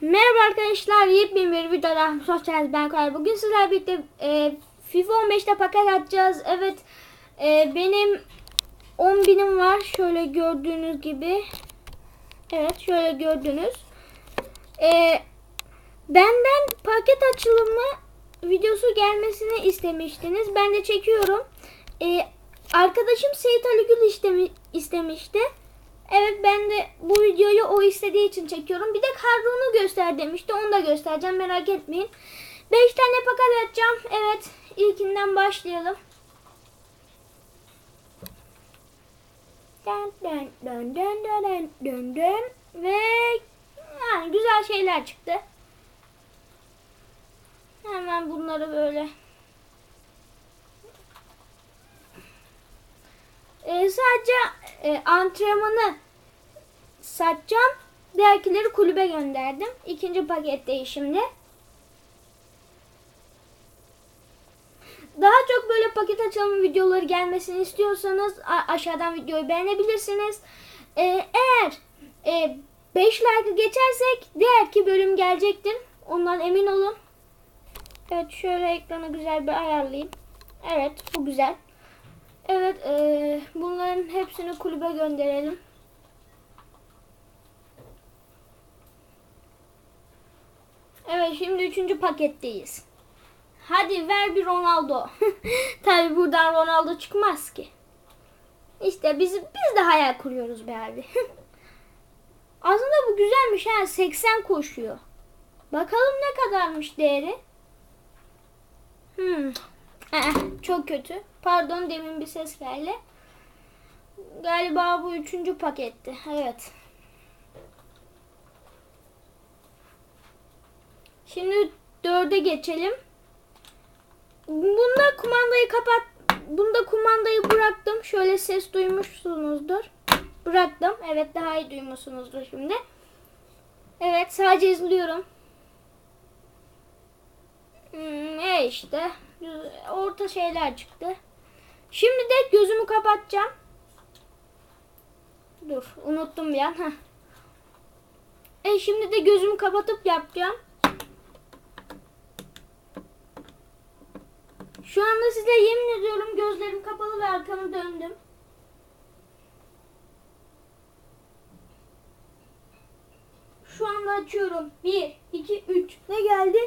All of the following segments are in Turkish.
Merhaba arkadaşlar, yepyeni bir videoda hoş. Ben Kar. Bugün sizlerle birlikte e, FIFA 15'te paket atacağız. Evet, e, benim 10 binim var. Şöyle gördüğünüz gibi. Evet, şöyle gördünüz. E, benden paket açılımı videosu gelmesini istemiştiniz. Ben de çekiyorum. E, arkadaşım Seyit Ali Gül istemi, istemişti. Evet ben de bu videoyu o istediği için çekiyorum. Bir de kadronu göster demişti. Onu da göstereceğim merak etmeyin. 5 tane paket atacağım. Evet ilkinden başlayalım. Dön dön dön dön dön dön dön ve yani güzel şeyler çıktı. Hemen bunları böyle Ee, sadece e, antrenmanı satacağım. Diğerkileri kulübe gönderdim. İkinci paketteyiz şimdi. Daha çok böyle paket açılımı videoları gelmesini istiyorsanız aşağıdan videoyu beğenebilirsiniz. Ee, eğer e, 5 like geçersek diğerki bölüm gelecektir. Ondan emin olun. Evet şöyle ekranı güzel bir ayarlayayım. Evet bu güzel. Evet, eee, bunların hepsini kulübe gönderelim. Evet, şimdi üçüncü paketteyiz. Hadi ver bir Ronaldo. Tabi buradan Ronaldo çıkmaz ki. İşte biz, biz de hayal kuruyoruz be abi. Aslında bu güzelmiş ha. 80 koşuyor. Bakalım ne kadarmış değeri. Hmm. Eh, çok kötü. Pardon demin bir ses geldi. Galiba bu üçüncü paketti. Evet. Şimdi dörde geçelim. Bunda kumandayı kapat. Bunda kumandayı bıraktım. Şöyle ses duymuşsunuzdur. Bıraktım. Evet daha iyi duymuşsunuzdur şimdi. Evet sadece izliyorum. Hmm, e işte orta şeyler çıktı. Şimdi de gözümü kapatacağım. Dur unuttum bir an. Heh. E şimdi de gözümü kapatıp yapacağım. Şu anda size yemin ediyorum gözlerim kapalı ve arkamı döndüm. Şu anda açıyorum. 1, 2, 3. Ne geldi?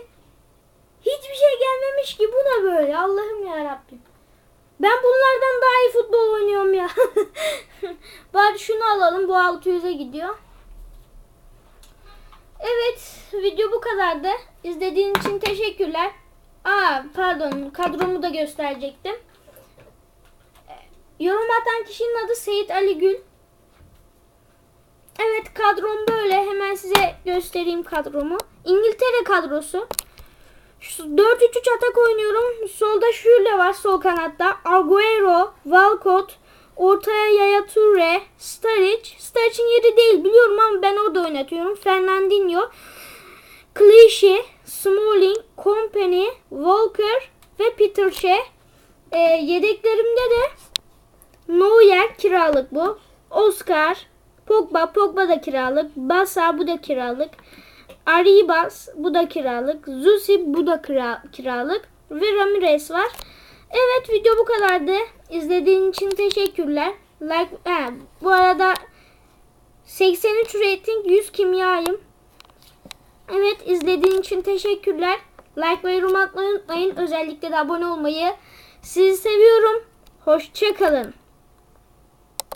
Hiçbir şey gelmemiş ki. Bu da böyle. Allah'ım ya Rabbim. Ben bunlardan daha iyi futbol oynuyorum ya. Bari şunu alalım. Bu 600'e gidiyor. Evet. Video bu kadardı. İzlediğin için teşekkürler. Aa pardon. Kadromu da gösterecektim. Yorum atan kişinin adı Seyit Ali Gül. Evet kadrom böyle. Hemen size göstereyim kadromu. İngiltere kadrosu. 4-3-3 atak oynuyorum. Solda Şürle var sol kanatta. Agüero, Walcott, ortaya Yaya Toure, Sturridge. Sturridge'in yeri değil biliyorum ama ben orada oynatıyorum. Fernandinho, Clichy, Smalling, Company, Walker ve Peter Shea. Ee, yedeklerimde de Neuer kiralık bu. Oscar, Pogba, Pogba da kiralık. Basa bu da kiralık. Arribas bu da kiralık. Zusi bu da kira, kiralık. Ve Ramirez var. Evet video bu kadardı. İzlediğin için teşekkürler. Like, he, bu arada 83 rating 100 kimyayım. Evet izlediğin için teşekkürler. Like ve yorum atmayı unutmayın. Özellikle de abone olmayı. Sizi seviyorum. Hoşçakalın.